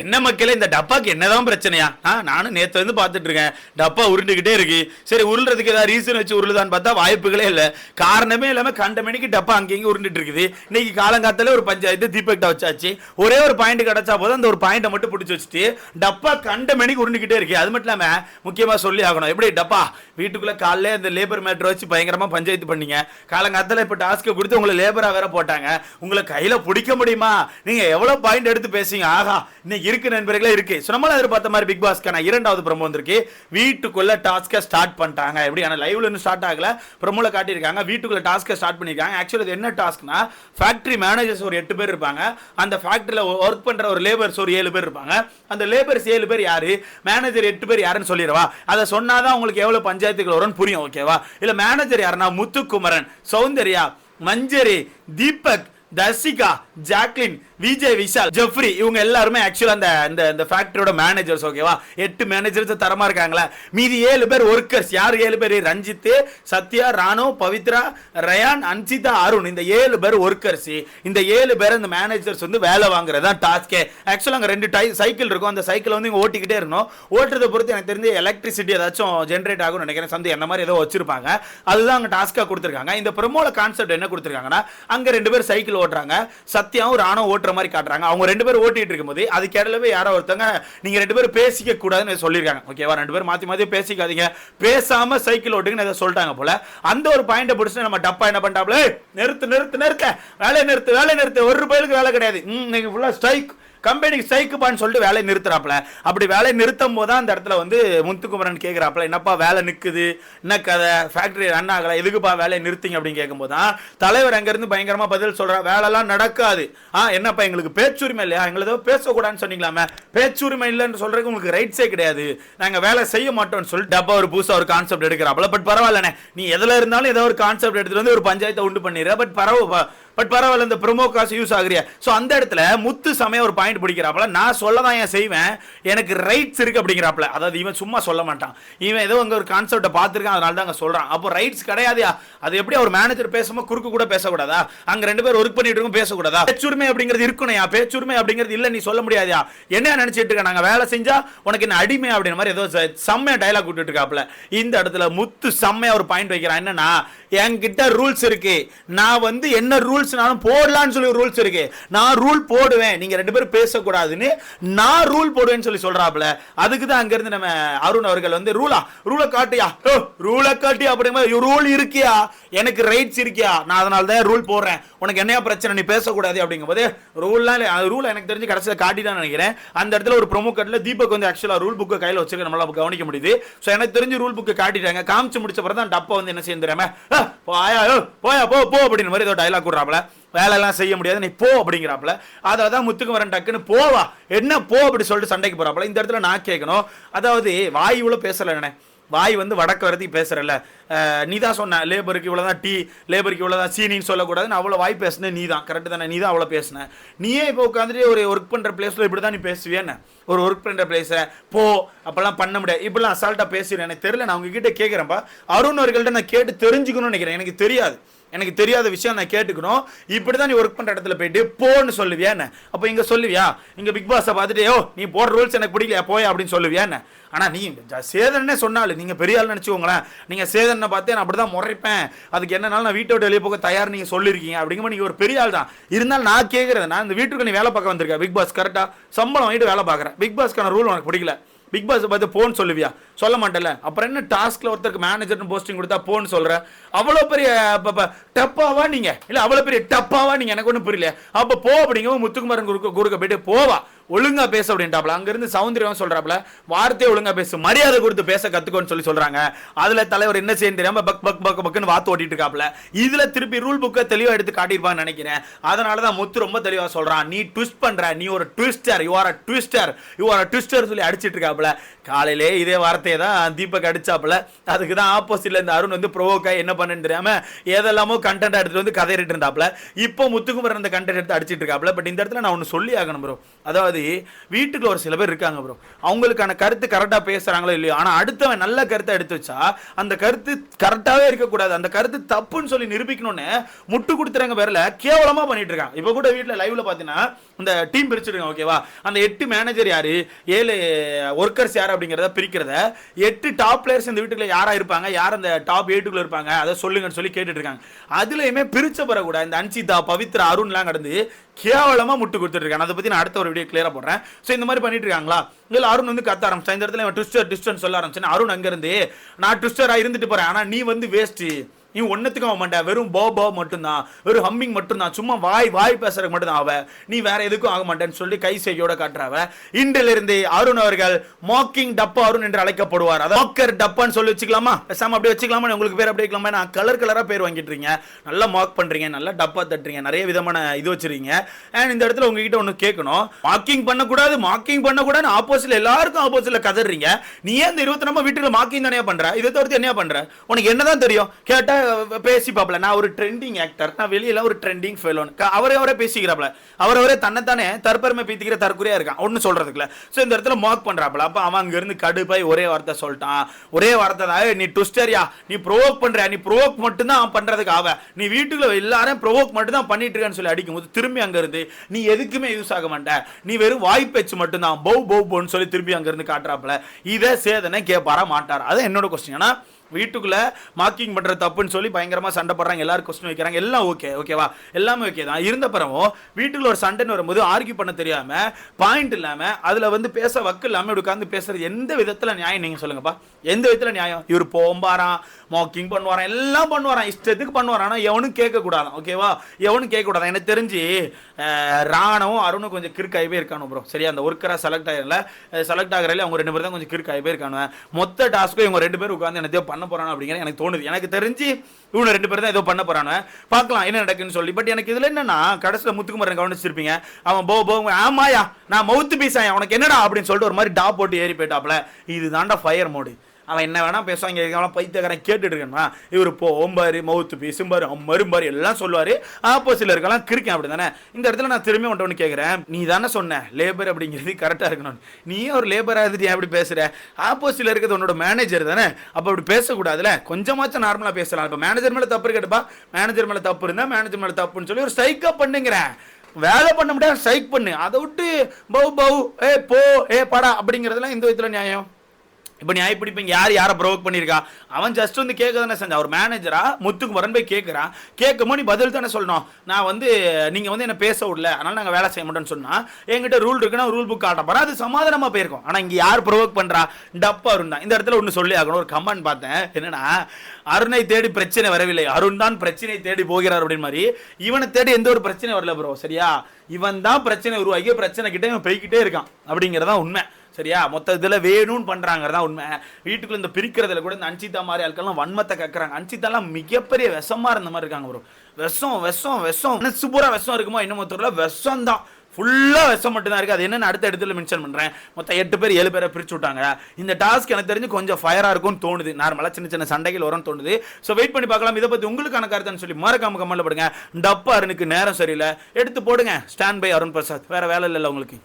என்ன மக்களே இந்த டப்பாக்கு என்னதான் பிரச்சனையா? ஆ நானும் நேத்து வந்து பார்த்துட்டு இருக்கேன். டப்பா உருண்டுகிட்டே இருக்கு. சரி உருள்றதுக்கு ஏதாவது ரீசன் வச்சு உருளுதான்னு பார்த்தா வாய்ப்புகளே இல்லை. காரணமே இல்லாம கண்ட மணிக்கு டப்பா அங்கேயும் உருண்டுட்டு இருக்குது. இன்னைக்கு காலங்காத்தால ஒரு பஞ்சாயத்து தீபக்டா வச்சாச்சு. ஒரே ஒரு பாயிண்ட் கிடைச்சா போதும். அந்த ஒரு பாயிண்ட்டை மட்டும் பிடிச்சி வச்சுட்டு டப்பா கண்ட மணிக்கு உருண்டுகிட்டே இருக்கு. அது மட்டும் இல்லாம முக்கியமா சொல்லி ஆகணும். எப்படி டப்பா வீட்டுக்குள்ள காலைல இந்த லேபர் மேட்ரு வச்சு பயங்கரமா பஞ்சாயத்து பண்ணீங்க. காலங்காத்தால இப்ப டாஸ்க்கை கொடுத்து உங்களை லேபரா வேற போட்டாங்க. உங்களை கையில பிடிக்க முடியுமா? நீங்க எவ்வளவு பாயிண்ட் எடுத்து பேசுங்க ஆகா இன்னைக்கு இருக்கு நண்பர்களே இருக்கு. ஸோ நம்மளும் எதிர்பார்த்த மாதிரி பிக் பாஸ்க்கான இரண்டாவது ப்ரமோ வந்திருக்கு. வீட்டுக்குள்ள டாஸ்க்கை ஸ்டார்ட் பண்ணிட்டாங்க. எப்படி? ஆனால் லைவ்ல இன்னும் ஸ்டார்ட் ஆகல. ப்ரமோல காட்டியிருக்காங்க. வீட்டுக்குள்ள டாஸ்க்கை ஸ்டார்ட் பண்ணியிருக்காங்க. ஆக்சுவலி இது என்ன டாஸ்க்னா ஃபேக்டரி மேனேஜர்ஸ் ஒரு எட்டு பேர் இருப்பாங்க. அந்த ஃபேக்ட்ரியில் ஒர்க் பண்ணுற ஒரு லேபர்ஸ் ஒரு ஏழு பேர் இருப்பாங்க. அந்த லேபர்ஸ் ஏழு பேர் யாரு? மேனேஜர் எட்டு பேர் யாருன்னு சொல்லிடுவா? அதை சொன்னாதான் உங்களுக்கு எவ்வளோ பஞ்சாயத்துகள் வரும்னு புரியும் ஓகேவா இல்லை மேனேஜர் யாருன்னா முத்துக்குமரன் சௌந்தர்யா மஞ்சரி தீபக் தர்சிகா ஜாக்லின் விஜய் விஷால் ஜெஃப்ரி இவங்க எல்லாருமே ஆக்சுவலா அந்த இந்த இந்த ஃபேக்டரியோட மேனேஜர்ஸ் ஓகேவா எட்டு மேனேஜர்ஸ் தரமா இருக்காங்களா? மீதி ஏழு பேர் ஒர்க்கர்ஸ் யார் ஏழு பேர்? ரஞ்சித் சத்யா ராணு பவித்ரா ரயான் அன்சிதா அருண். இந்த ஏழு பேர் ஒர்க்கர்ஸ் இந்த ஏழு பேர் இந்த மேனேஜர்ஸ் வந்து வேலை வாங்குறது தான் டாஸ்கே ஆக்சுவலா அங்கே ரெண்டு டை சைக்கிள் இருக்கும். அந்த சைக்கிள் வந்து இங்கே ஓட்டிக்கிட்டே இருக்கணும். ஓட்டுறதை பொறுத்து எனக்கு தெரிஞ்சு எலக்ட்ரிசிட்டி ஏதாச்சும் ஜென்ரேட் ஆகும்னு நினைக்கிறேன். சந்தை அந்த மாதிரி ஏதோ வச்சிருப்பாங்க. அதுதான் அங்கே டாஸ்கா கொடுத்துருக்காங்க. இந்த ப்ரமோல கான்செப்ட் என்ன கொடுத்துருக்காங்கன்னா அங்கே ரெண்டு பேர் சைக்கிள் ஓட்டுறாங்க. சத்யாவும் ராணுவ ஓட்டுற மாதிரி காட்டுறாங்க. அவங்க ரெண்டு பேரும் ஓட்டிட்டு இருக்கும்போது அதுக்கு இடையிலவே யாரோ ஒருத்தங்க நீங்க ரெண்டு பேரும் பேசிக்க கூடாதுன்னு சொல்லியிருக்காங்க. ஓகேவா ரெண்டு பேரும் மாத்தி மாத்தி பேசிக்காதீங்க. பேசாம சைக்கிள் ஓட்டுங்கன்னு ஏதோ சொல்லிட்டாங்க போல. அந்த ஒரு பாயிண்ட பிடிச்சி நம்ம டப்பா என்ன பண்ணிட்டாப்ல நிறுத்து நிறுத்து நிறுத்த. வேலையை நிறுத்து வேலையை நிறுத்து. ஒரு ரூபாய்க்கு வேலை கிடையாது. ம் நீங்க ஃபுல்லா ஸ்ட்ரைக் கம்பெனிக்கு ஸ்ட்ரைக்குப்பான்னு சொல்லிட்டு வேலையை நிறுத்துறாப்புல. அப்படி வேலையை நிறுத்தும் போது தான் அந்த இடத்துல வந்து முத்துக்குமரன் கேட்குறாப்புல என்னப்பா வேலை நிற்குது என்ன கதை? ஃபேக்ட்ரி ரன் ஆகலை. எதுக்குப்பா வேலையை நிறுத்திங்க? அப்படின்னு கேட்கும்போது தான் தலைவர் அங்கேருந்து பயங்கரமாக பதில் சொல்கிறார் வேலைலாம் நடக்காது. ஆ என்னப்பா எங்களுக்கு பேச்சுரிமை இல்லையா? எங்களுக்கு ஏதோ பேசக்கூடாதுன்னு சொன்னீங்களாமே? பேச்சுரிமை இல்லைன்னு சொல்கிறதுக்கு உங்களுக்கு ரைட்ஸே கிடையாது. நாங்கள் வேலை செய்ய மாட்டோம்னு சொல்லிட்டு டப்பா ஒரு புதுசாக ஒரு கான்செப்ட் எடுக்கிறாப்ல பட் பரவாயில்லண்ணே. நீ எதில் இருந்தாலும் ஏதோ ஒரு கான்செப்ட் எடுத்துகிட்டு வந்து ஒரு பஞ்சாயத்தை உண்டு பண்ணிடுற பட் பரவ பட் பரவாயில்ல இந்த ப்ரொமோ காசு யூஸ் ஆகுறியா? ஸோ அந்த இடத்துல முத்து சமயம் ஒரு பாயிண்ட் பிடிக்கிறாப்புல. நான் சொல்ல தான் ஏன் செய்வேன். எனக்கு ரைட்ஸ் இருக்கு அப்படிங்கிறாப்புல. அதாவது இவன் சும்மா சொல்ல மாட்டான். இவன் ஏதோ அங்கே ஒரு கான்செப்டை பார்த்துருக்கான் அதனால தான் அங்கே சொல்றான். அப்போ ரைட்ஸ் கிடையாதுயா? அது எப்படி அவர் மேனேஜர் பேசும்போது குறுக்கு கூட பேசக்கூடாதா? அங்க ரெண்டு பேர் ஒர்க் பண்ணிட்டு இருக்கும் பேசக்கூடாதா? பேச்சுரிமை அப்படிங்கிறது இருக்கணும்யா. பேச்சுரிமை அப்படிங்கிறது இல்ல நீ சொல்ல முடியாதுயா? என்ன நினைச்சிட்டு இருக்க? நாங்கள் வேலை செஞ்சா உனக்கு என்ன அடிமை அப்படின்ற மாதிரி ஏதோ செம்மையா டைலாக் விட்டுட்டு இருக்காப்புல. இந்த இடத்துல முத்து செம்மையா ஒரு பாயிண்ட் வைக்கிறான். என்னன்னா என்கிட்ட ரூல்ஸ் இருக்கு. நான் வந்து என்ன ரூல் ரூல்ஸ்னாலும் போடலாம்னு சொல்லி ரூல்ஸ் இருக்கு. நான் ரூல் போடுவேன். நீங்க ரெண்டு பேரும் பேசக்கூடாதுன்னு நான் ரூல் போடுவேன்னு சொல்லி சொல்றாப்ல அதுக்கு தான் அங்க இருந்து நம்ம அருண் அவர்கள் வந்து ரூலா ரூலை காட்டியா? ரூலை காட்டி அப்படிங்கிற ரூல் இருக்கியா? எனக்கு ரைட்ஸ் இருக்கியா? நான் அதனால தான் ரூல் போடுறேன். உனக்கு என்னையா பிரச்சனை? நீ பேசக்கூடாது அப்படிங்கும்போது ரூல்லாம் ரூல் எனக்கு தெரிஞ்சு கடைசியில் காட்டி தான் நினைக்கிறேன். அந்த இடத்துல ஒரு ப்ரோமோ கட்டில் தீபக் வந்து ஆக்சுவலாக ரூல் புக்கை கையில் வச்சிருக்க நம்மளால கவனிக்க முடியுது. ஸோ எனக்கு தெரிஞ்சு ரூல் புக்கு காட்டிட்டாங்க. காமிச்சு முடிச்ச பிறகு தான் டப்பா வந்து என்ன செய்யுறாம போயா போயா போ போ அப்படின்னு மாதிரி ஏதோ டைலாக் விடுறாப்ல வேலையெல்லாம் செய்ய முடியாது நீ போ அப்படிங்கிறாப்புல. அதை தான் முத்துக்குமரன் டக்குன்னு போவா. என்ன போ அப்படி சொல்லிட்டு சண்டைக்கு போகிறாப்புல இந்த இடத்துல நான் கேட்கணும். அதாவது வாய் இவ்வளோ பேசலை வாய் வந்து வடக்கு வரதுக்கு பேசுகிறல்ல நீ தான் சொன்ன லேபருக்கு இவ்வளோ தான் டீ லேபருக்கு இவ்வளோதான் சீனின்னு சொல்லக்கூடாதுன்னு அவ்வளோ வாய் பேசுனேன் நீ தான். கரெக்டு தானே? நீ தான் அவ்வளோ பேசின. நீயே இப்போ உட்காந்துட்டு ஒரு ஒர்க் பண்ணுற பிளேஸில் இப்படி தான் நீ பேசுவேன்னு ஒரு ஒர்க் பண்ணுற பிளேஸை போ அப்போல்லாம் பண்ண முடியாது. இப்படிலாம் அசால்ட்டாக பேசுகிறேன் எனக்கு தெரியல நான் உங்ககிட்ட கேட்குறேன்ப்பா அருண் அவர்கள்ட்ட நான் கேட்டு தெரிஞ்சுக்கணும்னு நினைக்கிறேன். எனக்கு தெரியாது. எனக்கு தெரியாத விஷயம் நான் கேட்டுக்கணும். இப்படி தான் நீ ஒர்க் பண்ணுற இடத்துல போயிட்டு போன்னு சொல்லுவியா என்ன? அப்போ இங்கே சொல்லுவியா? இங்கே பிக் பாஸை பார்த்துட்டு ஓ நீ போடுற ரூல்ஸ் எனக்கு பிடிக்கலையா? போய்? அப்படின்னு சொல்லுவியா என்ன? ஆனால் நீ ஜ- சேதனே சொன்னாலும் நீங்கள் பெரிய ஆள் நினச்சிக்கோங்களேன். நீங்கள் சேதனை பார்த்து நான் அப்படி தான் முறைப்பேன். அதுக்கு என்னனாலும் நான் வீட்டை விட்டு வெளியே போக தயார் நீங்கள் சொல்லியிருக்கீங்க அப்படிங்கும்போது நீங்கள் ஒரு பெரிய ஆள் தான் இருந்தாலும் நான் கேட்குறது நான் இந்த வீட்டுக்கு நீ வேலை பார்க்க வந்திருக்கேன் பிக் பாஸ் கரெக்டாக சம்பளம் வாங்கிட்டு வேலை பார்க்குறேன். பிக் பாஸ்க்கான ரூல் உனக்கு பிடிக்கல. பிக் பாஸ் பார்த்து போன் சொல்லுவியா? சொல்ல மாட்டேல அப்புறம் என்ன டாஸ்க்ல ஒருத்தருக்கு மேனேஜர்னு போஸ்டிங் கொடுத்தா போன் சொல்ற? அவ்வளோ பெரிய டப்பாவா நீங்க? இல்ல அவ்வளோ பெரிய டப்பாவா நீங்க? எனக்கு ஒன்றும் புரியல அப்ப போ அப்படிங்க முத்துக்குமாரன் குறுக்க குறுக்க போயிட்டு போவா. ஒழுங்கா பேச அப்படின்ட்டாப்ல அங்க இருந்து சௌந்தர்யம் சொல்றாப்ல வார்த்தையை ஒழுங்கா பேசு மரியாதை கொடுத்து பேச கத்துக்கோன்னு சொல்லி சொல்றாங்க. அதுல தலைவர் என்ன செய்ய தெரியாம பக் பக் பக் பக்குன்னு வாத்து ஓட்டிட்டு இருக்காப்ல இதுல திருப்பி ரூல் புக்கை தெளிவா எடுத்து காட்டியிருப்பான்னு நினைக்கிறேன். அதனாலதான் முத்து ரொம்ப தெளிவா சொல்றான். நீ ட்விஸ்ட் பண்ற நீ ஒரு twister you are a twister you are a twister சொல்லி அடிச்சிட்டு இருக்காப்ல காலையிலே இதே வார்த்தையை தான் தீபக் அடிச்சாப்ல அதுக்கு தான் ஆப்போசிட்ல இந்த அருண் வந்து ப்ரோவோக்கா என்ன பண்ணுன்னு தெரியாம ஏதெல்லாமோ கண்டென்ட் எடுத்துட்டு வந்து கதையிட்டு இருந்தாப்ல இப்போ முத்துக்குமரன் அந்த கண்டென்ட் எடுத்து அடிச்சிட்டு இருக்காப்ல பட் இந்த இடத்துல நான் ஒன்று சொல்லி ஆகணும் ப்ரோ அதாவது அதாவது வீட்டுக்குள்ள ஒரு சில பேர் இருக்காங்க ப்ரோ அவங்களுக்கான கருத்து கரெக்டா பேசுறாங்களோ இல்லையோ ஆனா அடுத்தவன் நல்ல கருத்தை எடுத்து வச்சா அந்த கருத்து கரெக்டாவே இருக்கக்கூடாது. அந்த கருத்து தப்புன்னு சொல்லி நிரூபிக்கணும்னு முட்டு கொடுத்துறாங்க பேரில் கேவலமா பண்ணிட்டு இருக்காங்க. இப்போ கூட வீட்டில் லைவ்ல பாத்தீங்கன்னா இந்த டீம் பிரிச்சிருக்காங்க ஓகேவா அந்த எட்டு மேனேஜர் யாரு? ஏழு ஒர்க்கர்ஸ் யார் அப்படிங்கிறத பிரிக்கிறத எட்டு டாப் பிளேயர்ஸ் இந்த வீட்டுக்குள்ள யாரா இருப்பாங்க? யார் அந்த டாப் எயிட்டுக்குள்ள இருப்பாங்க? அதை சொல்லுங்கன்னு சொல்லி கேட்டுட்டு இருக்காங்க. அதுலயுமே பிரிச்ச பெறக்கூடாது இந்த அன்சிதா பவித்ரா அருண்லாம் கடந்து கேவலமா முட்டு கொடுத்துட்டு இருக்காங்க. அதை பற்றி நான் அடுத்த ஒரு வீடியோ போடுறேன். ஸோ இந்த மாதிரி பண்ணிட்டு இருக்காங்களா? இல்ல அருண் வந்து கத்த ஆரம்பிச்சா இந்த இடத்துல ட்விஸ்டர் ட்விஸ்டர் சொல்ல ஆரம்பிச்சேன் அருண் அங்க இருந்து நான் ட்விஸ்டரா இருந்துட்டு போறேன். ஆனா நீ வந்து வேஸ்ட் நீ ஒன்னத்துக்கும் ஆக மாட்டேன் வெறும் போ போ மட்டும்தான். வெறும் ஹம்மிங் மட்டும்தான். சும்மா வாய் வாய் பேசுறதுக்கு மட்டும்தான் அவ நீ வேற எதுக்கும் ஆக மாட்டேன்னு சொல்லி கை செய்யோட காட்டுறாவ. இன்றிலிருந்து அருண் அவர்கள் மாக்கிங் டப்பா அருண் என்று அழைக்கப்படுவார். அதாவது மாக்கர் டப்பான்னு சொல்லி வச்சுக்கலாமா? பேசாம அப்படியே வச்சுக்கலாமா? உங்களுக்கு பேர் அப்படியே வைக்கலாமா? நான் கலர் கலராக பேர் வாங்கிட்டு இருக்கீங்க நல்லா மார்க் பண்றீங்க. நல்லா டப்பா தட்டுறீங்க. நிறைய விதமான இது வச்சிருக்கீங்க. அண்ட் இந்த இடத்துல உங்ககிட்ட ஒன்று கேட்கணும். மார்க்கிங் பண்ணக்கூடாது மார்க்கிங் பண்ணக்கூடாது ஆப்போசிட்ல எல்லாருக்கும் ஆப்போசிட்ல கதறீங்க. நீ ஏன் இந்த இருபத்தி நம்ம வீட்டுல மார்க்கிங் தானே பண்ற? இதை தவிர்த்து என்ன பண்ற? உனக்கு என்னதான் தெரியும்? கேட்டா பேசிப்பாப்ல. பேசி நான் ஒரு ட்ரெண்டிங் ஆக்டர் நான் வெளியில ஒரு ட்ரெண்டிங் ஃபெலோன் அவரே அவரே பேசிக்கிறாப்ல. அவரவரே தன்னைத்தானே தற்பெருமை பீத்திக்கிற தற்குறியா இருக்கான். ஒன்றும் சொல்றதுக்குல ஸோ இந்த இடத்துல மார்க் பண்றாப்ல. அப்போ அவன் அங்கிருந்து கடுப்பாய் ஒரே வார்த்தை சொல்லிட்டான். ஒரே வார்த்தை தான் நீ டுஸ்டரியா நீ ப்ரோவோக் பண்ற. நீ ப்ரோவோக் மட்டும் தான் அவன் பண்றதுக்கு ஆவ. நீ வீட்டுக்குள்ள எல்லாரும் ப்ரோவோக் மட்டும் தான் பண்ணிட்டு இருக்கான்னு சொல்லி அடிக்கும்போது திரும்பி அங்கிருந்து நீ எதுக்குமே யூஸ் ஆக மாட்ட. நீ வெறும் வாய்ப்பேச்சு மட்டும்தான். பௌ பௌ பௌன்னு சொல்லி திரும்பி அங்கிருந்து காட்டுறாப்ல. இதை சேதனை கேட்பாரா மாட்டார்? அது என்னோட கொஸ்டின் ஏன்னா வீட்டுக்குள்ளே மார்க்கிங் பண்ணுற தப்புன்னு சொல்லி பயங்கரமாக சண்டை போடுறாங்க. எல்லாரும் கொஸ்டின் வைக்கிறாங்க. எல்லாம் ஓகே ஓகேவா எல்லாமே ஓகே தான். இருந்த பிறவும் வீட்டுக்குள்ள ஒரு சண்டைன்னு வரும்போது ஆர்கியூ பண்ண தெரியாமல் பாயிண்ட் இல்லாமல் அதில் வந்து பேச வக்கு இல்லாமல் இப்படி பேசுறது எந்த விதத்தில் நியாயம்? நீங்கள் சொல்லுங்கப்பா. எந்த விதத்தில் நியாயம்? இவர் போம்பாராம் மாக்கிங் பண்ணுவாராம் எல்லாம் பண்ணுவாரான் இஷ்டத்துக்கு பண்ணுவாராம். ஆனால் எவனும் கேட்கக்கூடாதான். ஓகேவா எவனும் கேட்கக்கூடாது எனக்கு தெரிஞ்சு ராணவும் அருணும் கொஞ்சம் கிறுக்காகவே இருக்கானு ப்ரோ சரியா? அந்த ஒர்க்கராக செலக்ட் ஆகிடல செலக்ட் ஆகிறதுல அவங்க ரெண்டு பேரும் தான் கொஞ்சம் கிறுக்காயவே இருக்கானு மொத்த டாஸ்க்கும் இவங்க ரெண்டு பேரும் உட்காந்து என்னத்தையோ பண்ண போறான் அப்படிங்கிற எனக்கு தோணுது. எனக்கு தெரிஞ்சு இவனு ரெண்டு பேரும் தான் ஏதோ பண்ண போறானு பார்க்கலாம் என்ன நடக்குன்னு சொல்லி. பட் எனக்கு இதுல என்னன்னா கடைசியில் முத்துக்குமரன் கவனிச்சிருப்பீங்க. அவன் போ போ ஆமாயா நான் மவுத்து பீஸாயா உனக்கு என்னடா அப்படின்னு சொல்லிட்டு ஒரு மாதிரி டா போட்டு ஏறி போயிட்டாப்ல. இது தாண்டா ஃபயர் மோடு அவன் என்ன வேணா பேசுவாங்க அவன் பைத்தியக்காரன் கேட்டுட்டு இருக்கா இவர் போ ஓம்பாரு மவுத்து பேசும்பாரு மரும்பாரு எல்லாம் சொல்லுவார். ஆப்போசிட்டில் இருக்கலாம் கிறுக்கேன் அப்படி தானே இந்த இடத்துல நான் திரும்பி ஒன்று ஒன்று கேட்குறேன் நீ தானே சொன்ன லேபர் அப்படிங்கிறது கரெக்டாக இருக்கணும். நீயே ஒரு லேபராக இருந்துட்டு ஏன் அப்படி பேசுகிற ஆப்போசிட்டில் இருக்கிறது உன்னோட மேனேஜர் தானே? அப்போ அப்படி பேசக்கூடாதுல கொஞ்சமாச்சும் நார்மலாக பேசலாம். இப்போ மேனேஜர் மேலே தப்பு இருக்கட்டுப்பா மேனேஜர் மேலே தப்பு இருந்தால் மேனேஜர் மேலே தப்புன்னு சொல்லி ஒரு சைக்கப் பண்ணுங்கிறேன். வேலை பண்ண முடியாது ஸ்ட்ரைக் பண்ணு. அதை விட்டு பௌ பௌ ஏ போ ஏ படா அப்படிங்கிறதுலாம் இந்த விதத்தில் நியாயம். இப்போ நியாய பிடிப்பீங்க. யார் யாரை ப்ரொவோக் பண்ணியிருக்கா? அவன் ஜஸ்ட் வந்து கேட்க தானே செஞ்சான். ஒரு மேனேஜரா முத்துக்கு வரன் போய் கேட்குறான். கேட்கும்போது நீ பதில் தானே சொல்லணும். நான் வந்து நீங்கள் வந்து என்ன பேச விடல. அதனால் நாங்கள் வேலை செய்ய மாட்டோம்னு சொன்னால் என்கிட்ட ரூல் இருக்குன்னா ரூல் புக் காட்ட போகிறேன் அது சமாதானமாக போயிருக்கும். ஆனால் இங்கே யார் ப்ரொவோக் பண்ணுறா டப்பா அருண் தான். இந்த இடத்துல ஒன்று சொல்லி ஆகணும். ஒரு கமெண்ட் பார்த்தேன். என்னன்னா அருணை தேடி பிரச்சனை வரவில்லை. அருண் தான் பிரச்சனை தேடி போகிறார் அப்படின்னு மாதிரி. இவனை தேடி எந்த ஒரு பிரச்சனை வரல ப்ரோ சரியா? இவன் தான் பிரச்சனை உருவாக்கி பிரச்சனை கிட்டே இவன் போய்கிட்டே இருக்கான். அப்படிங்கிறதான் உண்மை. சரியா? மொத்த இதில் வேணும்னு பண்றாங்கிறதா உண்மை. வீட்டுக்குள்ள இந்த பிரிக்கிறதுல கூட இந்த அன்சிதா மாதிரி ஆட்கள்லாம் வன்மத்தை கக்குறாங்க. அன்சிதாலாம் மிகப்பெரிய விஷமா இருந்த மாதிரி இருக்காங்க ப்ரோ விஷம் விஷம் விஷம். மனசு பூரா விஷம் இருக்குமோ இன்னும் தெரியல. விஷம் தான் ஃபுல்லாக விஷம் மட்டும்தான் இருக்குது அது என்னன்னு அடுத்த இடத்துல மென்ஷன் பண்ணுறேன் மொத்தம் எட்டு பேர் ஏழு பேரை பிரிச்சு விட்டாங்க. இந்த டாஸ்க் எனக்கு தெரிஞ்சு கொஞ்சம் ஃபயராக இருக்கும்னு தோணுது. நார்மலாக சின்ன சின்ன சண்டைகள் வரும்னு தோணுது. ஸோ வெயிட் பண்ணி பார்க்கலாம். இதை பற்றி உங்களுக்கான கருத்துன்னு சொல்லி மறக்காம கமெண்ட்ல போடுங்க. டப்பா அருணுக்கு நேரம் சரியில்லை. எடுத்து போடுங்க. Stand by Arun Prasad. வேறு வேலை இல்லை உங்களுக்கு.